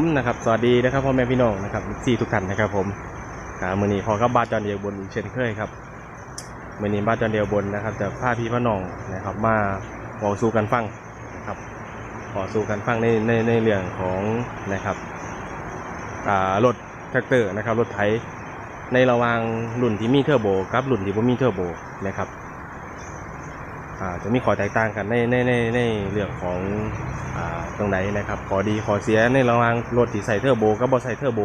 ผมนะครับสวัสดีนะครับพ่อแม่พี่น้องนะครับสี่ทุกท่านนะครับผมมือนี้พอกับบ้านจอนเดียวบนอีกเช่นเคยครับมือนี้บ้านจอนเดียวบนนะครับจะพาพี่พ่อน้องนะครับมาบอกสู่กันฟังนะครับบอกสู่กันฟังในในในเรื่องของนะครับอ่ารถแท็กเตอร์นะครับรถไถในระหว่างรุ่นที่มีเทอร์โบกับรุ่นที่ไม่มีเทอร์โบนะครับ จะมีข้อแตกต่างกันในในในในเรื่องของอตรงไหนนะครับข้อดีข้อเสียในระหว่างรถที่ใส่เทอร์โบกับบ่ใส่เทอร์โบ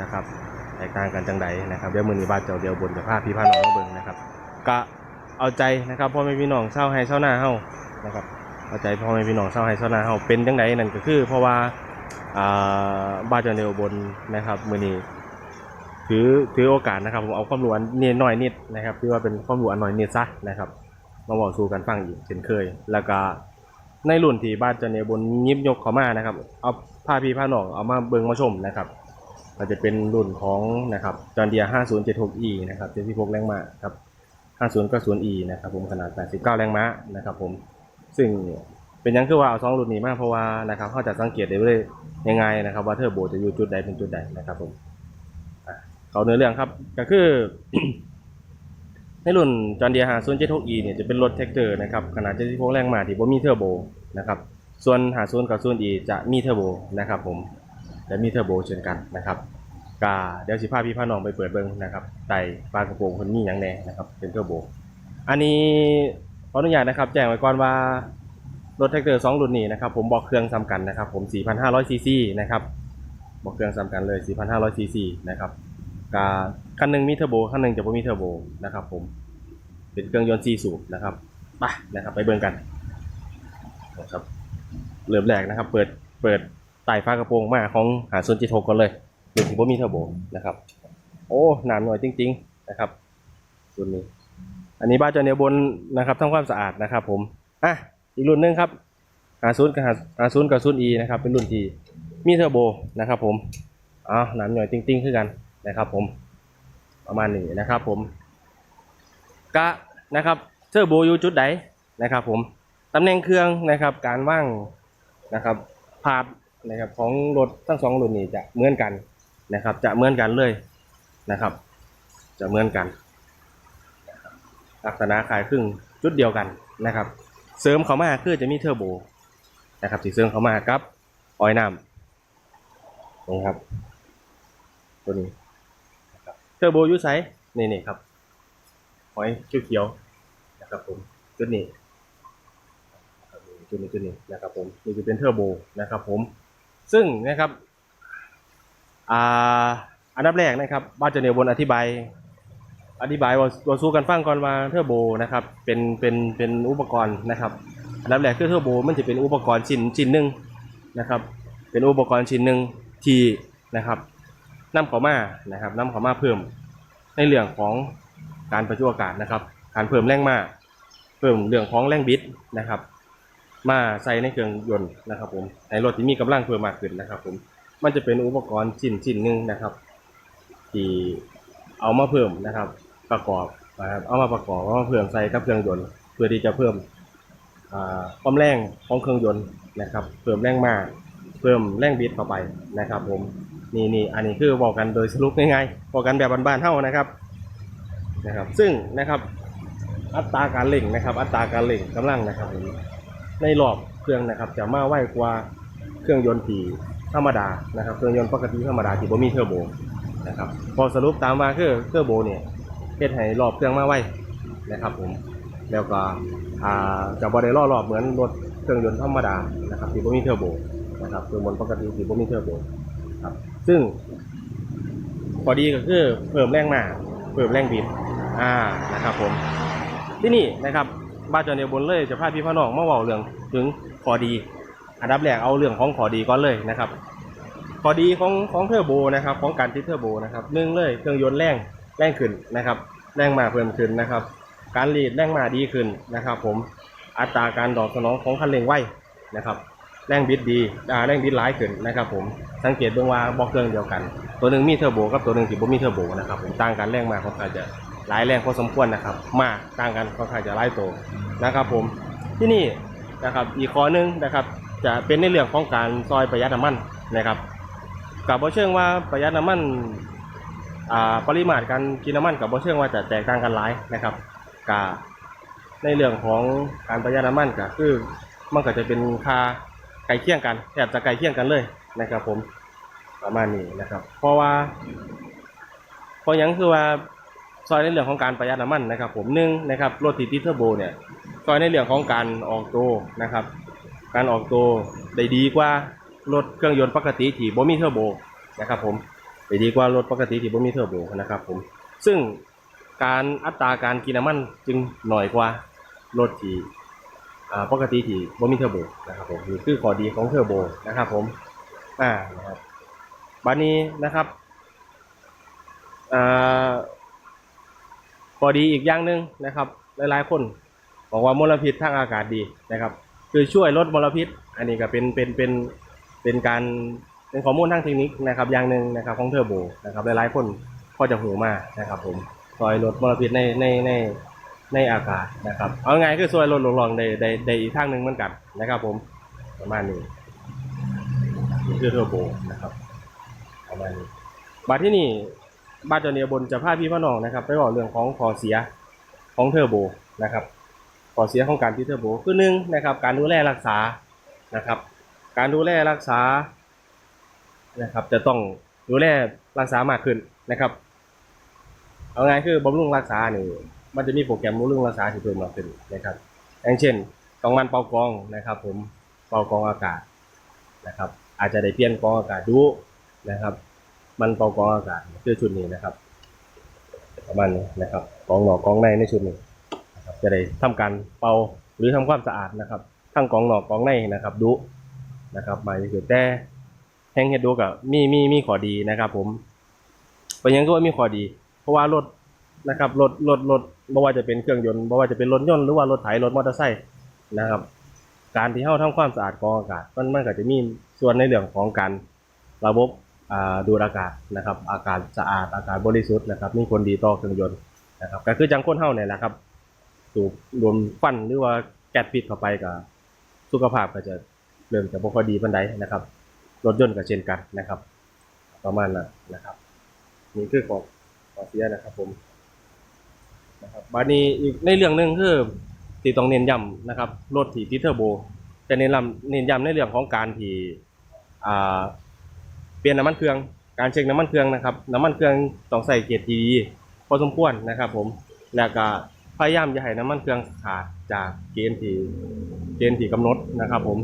นะครับแตกต่างกันจังใดนะครับเดี๋ยวมือนี้บ้านเจ้าเดียวบนจะพาพี่พาน้องเบิ่งนะครับกะเอาใจนะครับพ่อแม่พี่น้องเช่าให้เช่าหน้าเฮานะครับเอาใจพ่อแม่พี่น้องเช่าให้เช่าหน้าเฮาเป็นจังใดนั่นก็คือเพราะว่าบ้านเจ้าเดียวบนนะครับมือนี้ถือถือโอกาสนะครับผมเอาความรู้อันนิดหน่อยนิดนะครับที่ว่าเป็นความรู้อันหน่อยนิดซะนะครับ มาบอกสู่กันฟังอีกเช่นเคย แล้วก็ในรุ่นที่บ้านจันเนบนยิบยกเขามานะครับ เอาผ้าพี่ผ้าหนองเอามาเบิงมาชมนะครับก็จะเป็นรุ่นของนะครับจอนเดีย 5076e นะครับ76แรงม้าครับ 5090e นะครับผมขนาด 89 แรงม้านะครับผมซึ่งเป็นยังคือว่าเอาสองรุ่นนี้มาเพราะว่านะครับเขาจะสังเกตได้เลยยังไงนะครับ ว่าเทอร์โบจะอยู่จุดใดเป็นจุดใดนะครับผมเขาเนื้อเรื่องครับก็คือ ในรุ่นจอนเดียหา0 7 6 e เนี่ยจะเป็นรถแท็กเตอร์นะครับขนาด76แรงม้าที่บ่มีเทอร์โบนะครับส่วนหา0กับ0 e จะมีเทอร์โบนะครับผมและมีเทอร์โบเช่นกันนะครับกาเดี๋ยวสิพาพี่พาน้องไปเปิดเบิ่งนะครับไต่ปลากระโปรงคนมีหยังแน่นะครับเป็นเทอร์โบ อันนี้ขออนุญาตนะครับ แจ้งไว้ก่อนว่ารถแท็กเตอร์2รุ่นนี้นะครับ ผมบอกเครื่องซ้ำกันนะครับผม 4,500ซีซีนะครับบอกเครื่องซ้ำกันเลย 4,500ซีซีนะครับกา คันหนึ่งมีเทอร์โบคันหนึ่งจะไม่มีเทอร์โบนะครับผมเป็นเครื่องยนต์4สูบนะครับไปนะครับไปเบิ่งกันนะครับเริ่มแรกนะครับ เปิดเปิดไต่ฟ้ากระโปรงมาของหาส่วนจิตหกก่อนเลยเดี๋ยวที่ว่ามีเทอร์โบนะครับ โอ้หนามหน่อยจริง ๆนะครับรุ่นนี้ อันนี้บ้านจอเนียบนนะครับทำความสะอาดนะครับ ผมอะอีกรุ่นหนึงครับหาศูนย์กับหาศูนย์กับศูนย์อีนะครับ เป็นรุ่นที่มีเทอร์โบนะครับ ผมอ๋อหนามหน่อยจริงๆคือกันนะครับ ผม ประมาณนี้นะครับ ผมกะนะครับเทอร์โบอยู่จุดใดนะครับ ผมตำแหน่งเครื่องนะครับ การว่างนะครับพาร์ทนะครับของรถทั้งสองรุ่นนี้จะเหมือนกันนะครับ จะเหมือนกันเลยนะครับ จะเหมือนกัน ลักษณะคล้ายคลึงจุดเดียวกันนะครับ เสริมเข้ามาคือจะมีเทอร์โบนะครับที่เสริมเข้ามากับออยน้ำตรงครับตัวนี้ เทอร์โบยูไซนี่นี่ครับหอยเขียวๆนะครับผมจุดนี้จุดนี้จุดนี้นะครับผมนี่จะเป็นเทอร์โบนะครับผมซึ่งนะครับอ่าอันดับแรกนะครับบ้านเจเนบนอธิบาย อธิบายว่าตัวสู้กันฟังก่อนว่าเทอร์โบนะครับเป็นเป็นเป็นอุปกรณ์นะครับอันดับแรกคือเทอร์โบมันจะเป็นอุปกรณ์ชิ้นชิ้นหนึ่งนะครับเป็นอุปกรณ์ชิ้นหนึ่งที่นะครับ นำเข้ามานะครับนำเข้ามาเพิ่มในเรื่องของการประจุอากาศนะครับ การเพิ่มแรงมาเพิ่มเรื่องของแรงบิดนะครับ มาใส่ในเครื่องยนต์นะครับ ผมในรถที่มีกำลังเพิ่มมากขึ้นนะครับ ผมมันจะเป็นอุปกรณ์ชิ้นชิ้นหนึ่งนะครับ ที่เอามาเพิ่มนะครับ ประกอบนะครับเอามาประกอบเอามาเพิ่มใส่กับเครื่องยนต์เพื่อที่จะเพิ่มความแรงของเครื่องยนต์นะครับ เพิ่มแรงม้าเพิ่มแรงบิดเข้าไปนะครับ ผม นี่นี่อันนี้คือบอกกันโดยสรุปง่ายๆบอกกันแบบบ้านๆเท่านะครับนะครับ ซึ่งนะครับอัตราการเร่งนะครับ อัตราการเร่งกำลังนะครับผมในรอบเครื่องนะครับ จะมาไวกว่าเครื่องยนต์ที่ธรรมดานะครับ เครื่องยนต์ปกติธรรมดาที่บ่มีเทอร์โบนะครับพอสรุปตามมาคือเทอร์โบเนี่ยเฮ็ดให้รอบเครื่องมาไวนะครับผมแล้วก็จะบ่ได้ล่อรอบเหมือนรถเครื่องยนต์ธรรมดานะครับที่บ่มีเทอร์โบนะครับเครื่องยนต์ปกติที่บ่มีเทอร์โบ ครับ ซึ่งพอดีก็คือเพิ่มแรงมาเพิ่มแรงบิดอ่านะครับผมที่นี่นะครับบ้านจอเนียบนเลยจะพาพี่พ่อน้องมาเว้าเรื่องถึงขอดี อันดับแรกเอาเรื่องของขอดีก่อนเลยนะครับขอดีของของเทอร์โบนะครับของการติดเทอร์โบนะครับหนึ่งเลยเครื่องยนต์แรงแรงขึ้นนะครับแรงมาเพิ่มขึ้นนะครับ การรีดแรงมาดีขึ้นนะครับ ผมอัตราการตอบสนองของคันเร่งไวนะครับ แรงบิดดีแรงบิดหลายขึ้นนะครับผมสังเกตเบื้องว่าบอกเครื่องเดียวกัน ตัวหนึ่งมีเทอร์โบกับตัวหนึ่งที่บ่มีเทอร์โบนะครับผมต่างกันแรงมากค่อนข้างจะหลายแรงพอสมควรนะครับ มากต่างกันค่อนข้างจะหลายตัวนะครับผมที่นี่นะครับอีกข้อหนึงนะครับจะเป็นในเรื่องของการซอยประหยัดน้ำมันนะครับกับบ่เชิงว่าประหยัดน้ำมันอ่าปริมาตรการกินน้ำมันกับบ่เชิงว่าจะแตกต่างกันหลายนะครับกะในเรื่องของการประหยัดน้ำมันก็คือมันก็จะเป็นค่า ไกลเคียงกันแทบจะไกลเคียงกันเลยนะครับ ผมประมาณนี้นะครับ เพราะว่า เพราะยังคือว่าซอยในเรื่องของการประหยัดน้ำมันนะครับ ผมหนึ่งนะครับรถติดติเทอร์โบเนี่ยซอยในเรื่องของการออกตัวนะครับ การออกตัวได้ดีกว่ารถเครื่องยนต์ปกติที่บ่มีเทอร์โบนะครับ ผมได้ดีกว่ารถปกติที่บ่มีเทอร์โบนะครับ ผมซึ่งการอัตราการกินน้ำมันจึงหน่อยกว่ารถที่ ปกติที่บ่มีเทอร์โบนะครับผมคือข้อดีของเทอร์โบนะครับผมอ่านะครับบัดนี้นะครับอ่าข้อดีอีกอย่างหนึ่งนะครับ หลายๆคนบอกว่ามลพิษทางอากาศดีนะครับ คือช่วยลดมลพิษ อันนี้ก็เป็นเป็นเป็นเป็นการเป็นข้อมูลทางเทคนิคนะครับอย่างหนึ่งนะครับของเทอร์โบนะครับหลายๆคนพอจะหูมากนะครับผมช่วยลดมลพิษในในใน ในอากาศนะครับ เอาไงคือช่วยลดลงรองในในในอีกทางหนึ่งเหมือนกันนะครับ ผมประมาณนี้คือเทอร์โบนะครับประมาณนี้บาทที่นี่บาทจอเนียบนจะพาพี่พ่อน้องนะครับ ไปบอกเรื่องของขอเสียของเทอร์โบนะครับข้อเสียของการที่เทอร์โบคือหนึ่งนะครับ การดูแลรักษานะครับ การดูแลรักษานะครับ จะต้องดูแลรักษามากขึ้นนะครับ เอาไงคือบำรุงรักษานี่ มันจะมีโปรแกรมบำรุงรักษาที่เพิ่มมากขึ้นนะครับ อย่างเช่นต้องมันเป่ากองนะครับ ผมเป่ากองอากาศนะครับ อาจจะได้เปลี่ยนกองอากาศดูนะครับ มันเป่ากองอากาศคือชุดนี้นะครับ ประมาณนี้นะครับกองหนอกกองในในชุดนี้นะครับจะได้ทำการเป่าหรือทำความสะอาดนะครับ ทั้งกองหนอกกองในนะครับดุนะครับหมายถึงแต่แห้งเฮ็ดดูกับมีมีมีข้อดีนะครับ ผมเป็นยังก็มีข้อดี เพราะว่ารถ นะครับรถรถรถไม่ว่าจะเป็นเครื่องยนต์ไม่ว่าจะเป็นรถยนต์หรือว่ารถไถรถมอเตอร์ไซค์นะครับ การที่เฮาทำความสะอาดกองอากาศมันมันก็จะมีส่วนในเรื่องของการระบบอ่าดูดอากาศนะครับ อากาศสะอาดอากาศบริสุทธิ์นะครับมีผลดีต่อเครื่องยนต์นะครับก็คือจังคนเฮาเนี่ยแหละครับสูบรวมควันหรือว่าแก๊สพิษเข้าไปกับสุขภาพก็จะเริ่มจะบ่ค่อยดีปานใดนะครับ รถยนต์ก็เช่นกันนะครับ ประมาณนั้นนะครับ นี่คือของขอเสียนะครับผม นะครับบานี้อีกในเรื่องหนึ่งคือที่ต้องเน้นย้ำนะครับรถที่ติเทอร์โบจะเน้นย้ำเน้นย้ำในเรื่องของการที่เปลี่ยนน้ำมันเครื่อง การเช็คน้ำมันเครื่องนะครับน้ำมันเครื่องต้องใส่เกียร์ดีพอสมควรนะครับ ผมแล้วก็พยายามอย่าให้น้ำมันเครื่องขาดจากเกณฑ์ที่เกณฑ์ที่กำหนดนะครับ ผม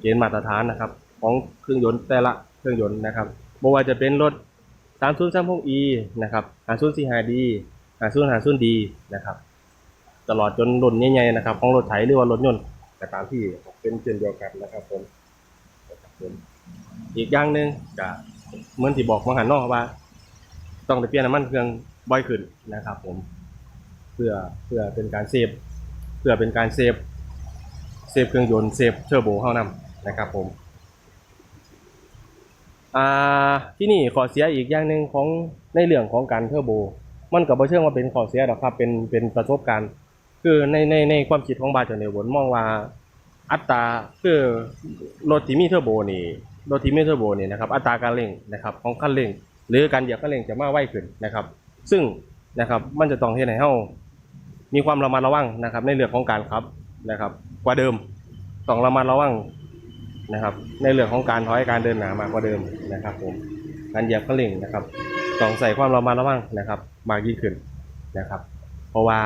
เกณฑ์มาตรฐานนะครับ ของเครื่องยนต์แต่ละเครื่องยนต์นะครับไม่ว่าจะเป็นรถ 3036e นะครับ 5045d 5050d นะครับ ตลอดจนรุ่นใหญ่ๆนะครับ ของรถไถหรือว่ารถยนต์ก็ตามที่เป็นเช่นเดียวกันนะครับผมอีกอย่างหนึ่งก็เหมือนที่บอกมาหันนอกว่า ต้องได้เปลี่ยนน้ำมันเครื่องบ่อยขึ้นนะครับ ผม เพื่อเพื่อเป็นการเซฟเพื่อเป็นการเซฟเซฟเครื่องยนต์เซฟเทอร์โบเข้านำนะครับผมอ่าที่นี่ขอเสียอีกอย่างหนึ่งของในเรื่องของการเทอร์โบ มันก็บ่เชิงว่าเป็นข้อเสียหรอกครับ เป็นเป็นประสบการณ์ คือในในในความคิดของบาจาเนวนมองว่าอัตราคือรถที่มีเทอร์โบนี่รถที่มีเทอร์โบนี่นะครับอัตราการเร่งนะครับของคันเร่ง หรือการเหยียบคันเร่งจะมาไวขึ้นนะครับ ซึ่งนะครับมันจะต้องเฮ็ดให้เฮามีความระมัดระวังนะครับ ในเรื่องของการขับนะครับ กว่าเดิมต้องระมัดระวังนะครับ ในเรื่องของการถอยการเดินหนามากกว่าเดิมนะครับ ผมการเหยียบคันเร่งนะครับ ต้องใส่ความระมัดระวังนะครับ มากยิ่งขึ้นนะครับ เพราะว่า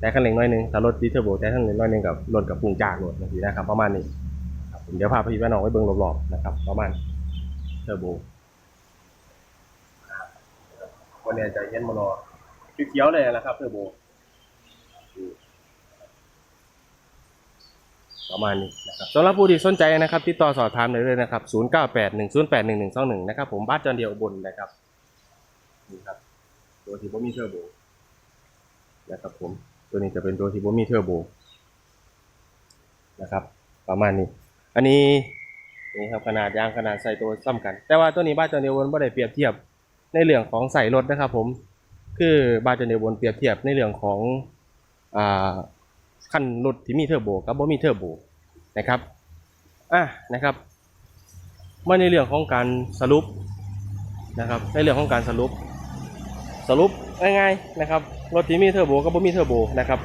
แต่คันเร่งน้อยหนึงถ้ารถดิเทอร์โบแต่คันเร่งน้อยหนึงกับรถกับปุ่งจากรถบางทีนะครับ ประมาณนี้ผมเดี๋ยวพาพี่พี่น้องไปเบิ่งรอบๆนะครับ ประมาณเทอร์โบวันนี้จะเย็นมานอเขียวเลยนะครับเทอร์โบประมาณนี้นะครับสำหรับผู้ที่สนใจนะครับ ติดต่อสอบถามได้เลยนะครับ 0981081121 นะครับ ผมบ้านจอนเดียวบนนะครับ นี่ครับ ตัวที่บ่มีเทอร์โบนะครับผม ตัวนี้จะเป็นตัวที่บ่มีเทอร์โบนะครับ ประมาณนี้ อันนี้นี่ครับขนาดยางขนาดใส่ตัวซ้ำกัน แต่ว่าตัวนี้บ้านจอนเดียวอนไม่ได้เปรียบเทียบในเรื่องของใส่รถนะครับ ผม คือบ้านจอนเดียวอนเปรียบเทียบในเรื่องของอ่าคันรถที่มีเทอร์โบกับบ่มีเทอร์โบนะครับอะนะครับมาในเรื่องของการสรุปนะครับในเรื่องของการสรุป สรุปง่ายๆนะครับรถที่มีเทอร์โบกับบ่มีเทอร์โบนะครับ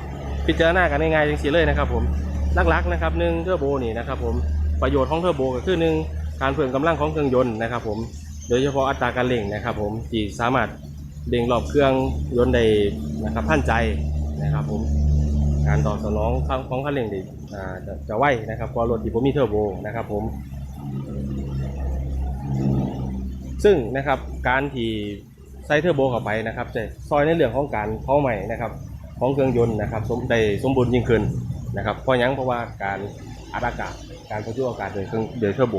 พิจารณากันง่ายๆจังสีเลยนะครับผมหลักๆนะครับหนึ่งเทอร์โบนี่นะครับผมประโยชน์ของเทอร์โบก็คือหนึ่งการเพิ่มกำลังของเครื่องยนต์นะครับผมโดยเฉพาะอัตราการเร่งนะครับผมที่สามารถเร่งรอบเครื่องยนต์ได้นะครับท่านใจนะครับผมการตอบสนองของของคันเร่งด้อ่าจะจะไวนะครับกว่ารถที่บ่มีเทอร์โบนะครับผมซึ่งนะครับการที่ ใส่เทอร์โบเข้าไปนะครับจะซอยในเรื่องของการเผาใหม่นะครับของเครื่องยนต์นะครับสมได้สมบูรณ์ยิ่งขึ้นนะครับเพราะยังเพราะว่าการอัดอากาศการประจุอากาศโดยเครื่องโดยเทอร์โบ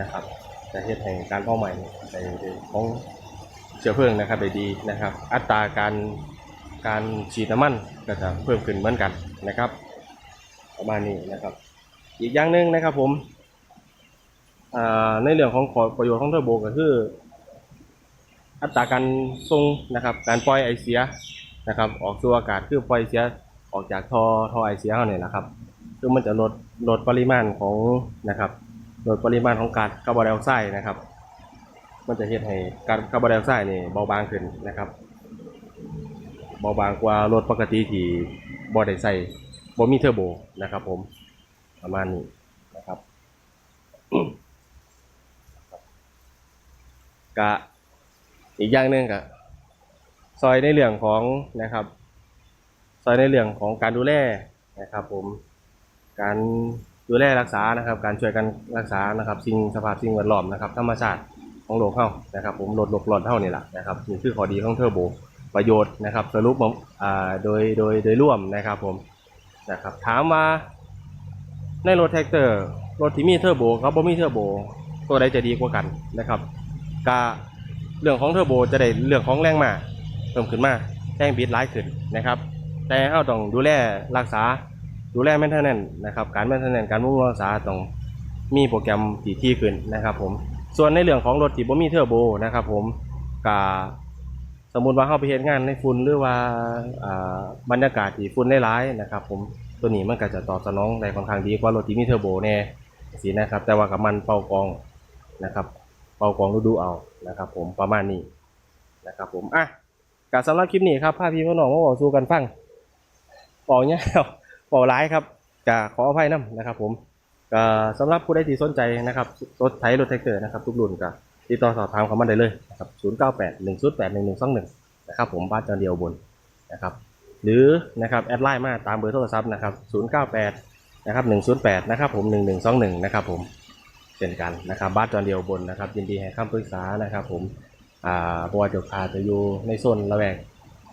นะครับจะเฮ็ดให้การเผาใหม่ในของเชื้อเพลิงนะครับได้ดีนะครับ อัตราการการฉีดน้ำมันก็จะเพิ่มขึ้นเหมือนกันนะครับประมาณนี้นะครับ อีกอย่างหนึ่งนะครับผมในเรื่องของขอประโยชน์ของเทอร์โบก็คือ อัตราการทรงนะครับ การปล่อยไอเสียนะครับ ออกสู่อากาศคือปล่อยเสียออกจากท่อท่อไอเสียเขาเนี่ยนะครับคือมันจะลดลดปริมาณของนะครับลดปริมาณของก๊าซคาร์บอนไดออกไซด์นะครับ มันจะเฮ็ดให้ก๊าซคาร์บอนไดออกไซด์นี่เบาบางขึ้นนะครับ เบาบางกว่ารถปกติที่บ่ได้ใส่บ่มีเทอร์โบนะครับผมประมาณนี้นะครับกะ อีกอย่างหนึ่งกะซอยในเรื่องของนะครับ ซอยในเรื่องของการดูแลนะครับ ผมการดูแลรักษานะครับ การช่วยกันรักษานะครับ สิ่งสภาพสิ่งแวดล้อมนะครับ ธรรมชาติของโลกเฮานะครับ ผมลดโลกร้อนเท่านี่แหละนะครับนี่คือข้อดีของเทอร์โบประโยชน์นะครับ สรุปผมอ่าโดยโดยโดยร่วมนะครับ ผมนะครับ ถามว่าในรถแท็กเตอร์รถที่มีเทอร์โบกับบ่มีเทอร์โบตัวใดจะดีกว่ากันนะครับกะ เรื่องของเทอร์โบจะได้เรื่องของแรงมาเพิ่มขึ้นมาแรงบิดร้ายขึ้นนะครับ แต่เราต้องดูแลรักษาดูแลแมนเทนแนนนะครับการแมนเทนแนนการบำรุงรักษาต้องมีโปรแกรมที่ที่ขึ้นนะครับ ผมส่วนในเรื่องของรถที่บ่มีเทอร์โบนะครับ ผมกะสมมุติว่าเข้าไปเฮ็ดงานในฝุ่นหรือว่าบรรยากาศที่ฝุ่นหลายๆนะครับ ผมตัวนี้มันก็จะตอบสนองได้ค่อนข้างดีกว่ารถที่มีเทอร์โบแน่สินะครับ แต่ว่ากับมันเป่ากองนะครับ เป่ากองดูดูเอานะครับ ผมประมาณนี้นะครับ ผมอะกสำหรับคลิปนี้ครับพาพี่พ่อน้องมาบอกสู่กันฟังบอกเนี่ยบอกร้ายครับจะขออภัยนํนะครับ ผมก็สำหรับผู้ใดที่สนใจนะครับรถไถรถแท็กเตอร์นะครับทุกรุ่นก็ติดต่อสอบถามเขามาได้เลยนะครับ0 9 8 1 0 8 1 1 2 1นะครับผมบ้านจอนเดียวบนนะครับหรือนะครับแอดไลน์มาตามเบอร์โทรศัพท์นะครับ098นะครับ108นะครับผม1121นะครับผม เช่นกันนะครับบ้านจอนเดียวบนนะครับ ยินดีให้คำปรึกษานะครับ ผมอ่าบอยเดียวคาจะอยู่ในโซนละแวก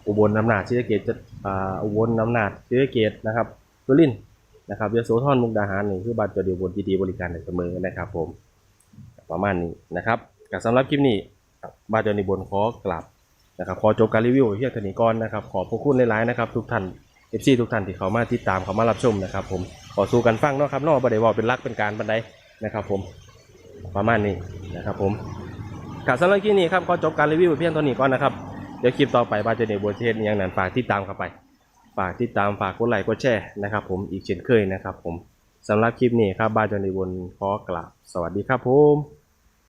อุบลน้ำหนาดศรีสะเกษจะอ่าอุบลน้ำหนาดศรีสะเกษนะครับสุรินนะครับยโสธรมุกดาหารนี่คือบ้านจอนเดียวบนที่ดีบริการเสมอนะครับ ผมประมาณนี้นะครับกับสำหรับคลิปนี้บ้านจอนเดียวบนขอกลับนะครับขอจบการรีวิวเพียงเท่านี้ก่อนนะครับ ขอพระคุณหลายๆนะครับทุกท่าน FC ทุกท่านที่เขามาติดตามเขามารับชมนะครับ ผมขอสู้กันฟังเนาะครับเนอกบ่ได้ว่าเป็นรักเป็นการบันได นะครับผมประมาณนี้นะครับผมกาสำหรับคลิปนี้ครับก็จบการรีวิวเพียงเท่านี้ก่อนนะครับเดี๋ยวคลิปต่อไปบาเจเนบัวเทศอย่างนั้นฝากติดตามเข้าไปฝากติดตามฝากกดไลค์กดแชร์นะครับผมอีกเช่นเคยนะครับผมสำหรับคลิปนี้ครับบาเจเนบนขอกล่าวสวัสดีครับผม